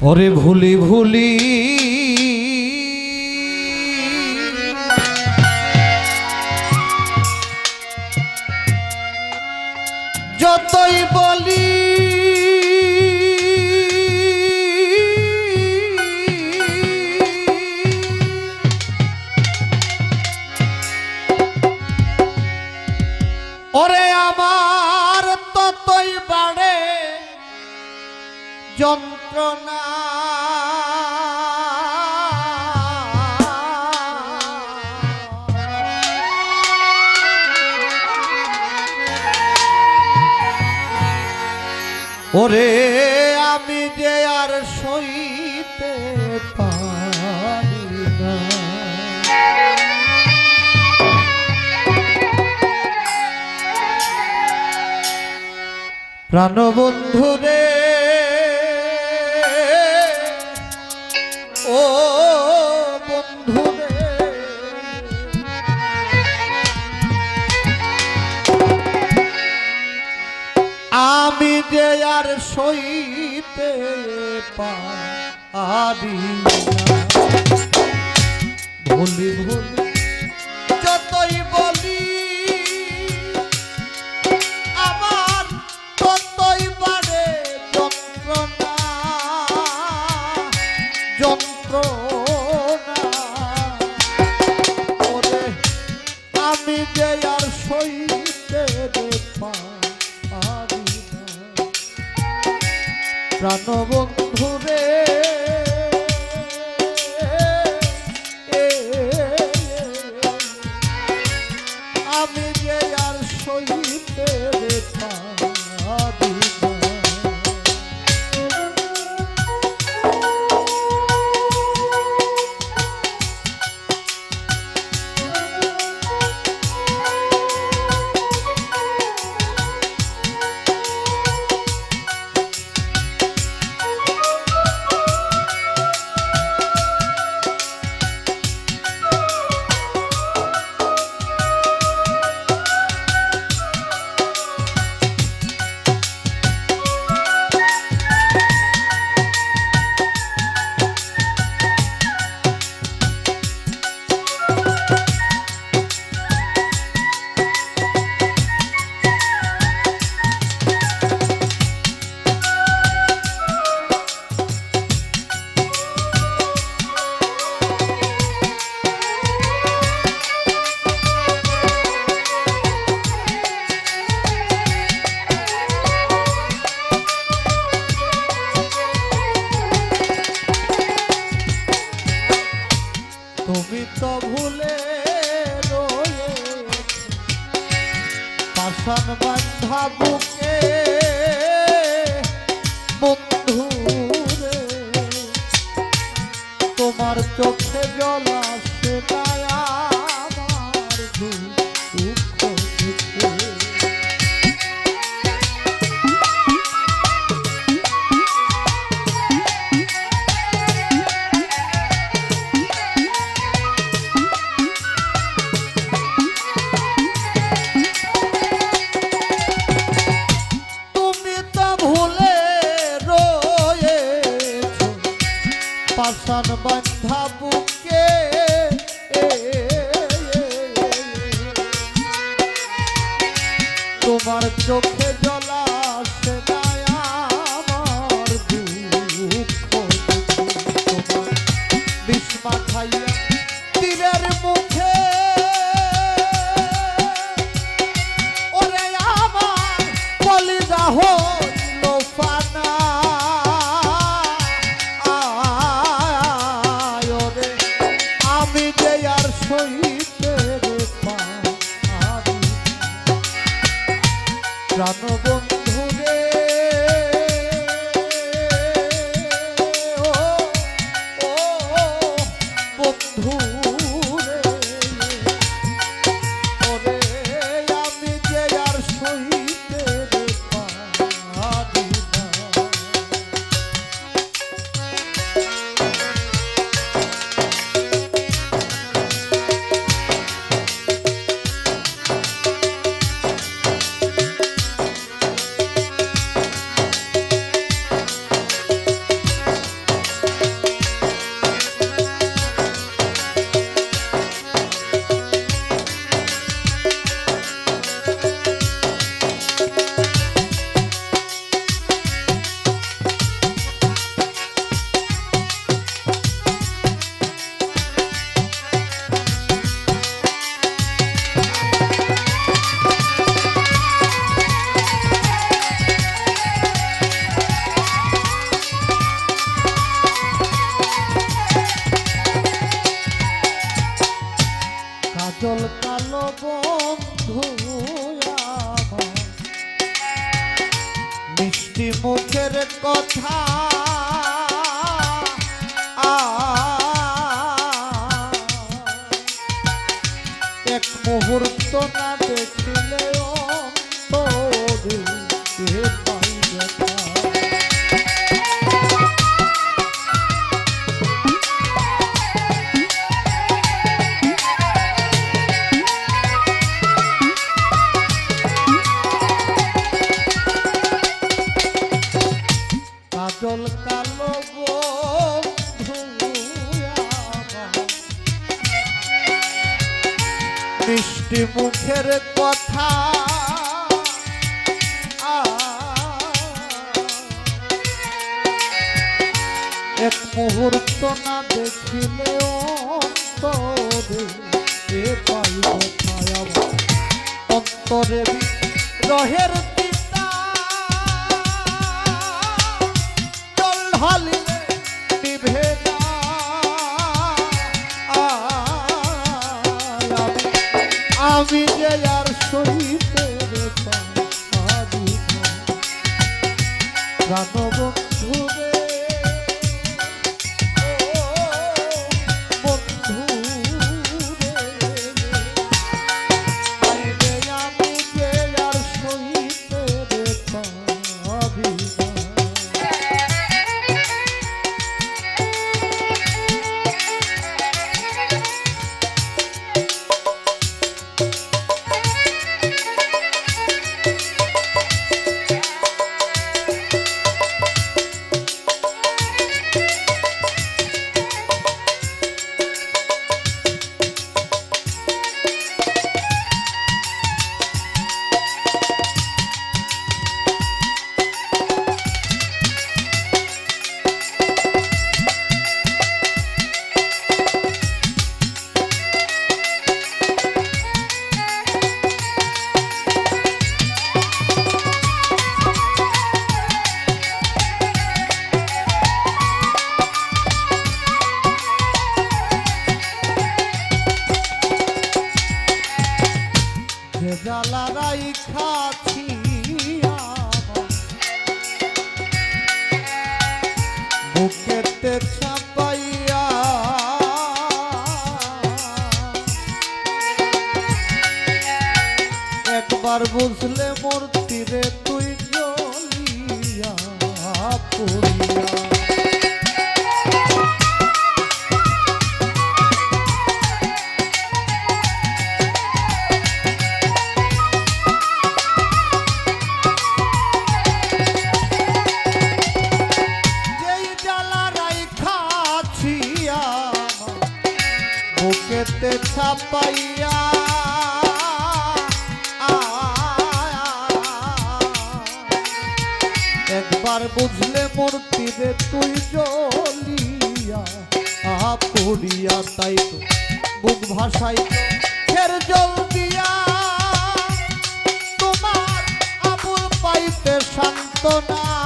ওরে ভুলি ভুলি ওরে আমি যে আর সইতে পারি না। প্রাণবন্ধু রে না ভুলি ভুলি যতই বলি আমার ততই বাড়ে যন্ত্রণা যন্ত্রণা ওরে আমি যে আর সইতে পারি প্রাণবন্ধু রে চোখে তোমার চোখে জলা আমার দুঃখ। তোমার Ooh. কথা। এক মুহূর্ত না দেখিলেও মিষ্টি মুখের কথা। এক মুহূর্ত না দেখিলে অন্তরে রহের পিতা চল হলি yeah, yeah. the time. বুকেতে ছাপাইয়া, একবার বুঝলে মূর্তিরে তুই জলিয়া আহা পড়িয়া তাই তো বুক ভাষাই ফের জল দিয়া। তোমার আপুর পাইতে সান্ত্বনা।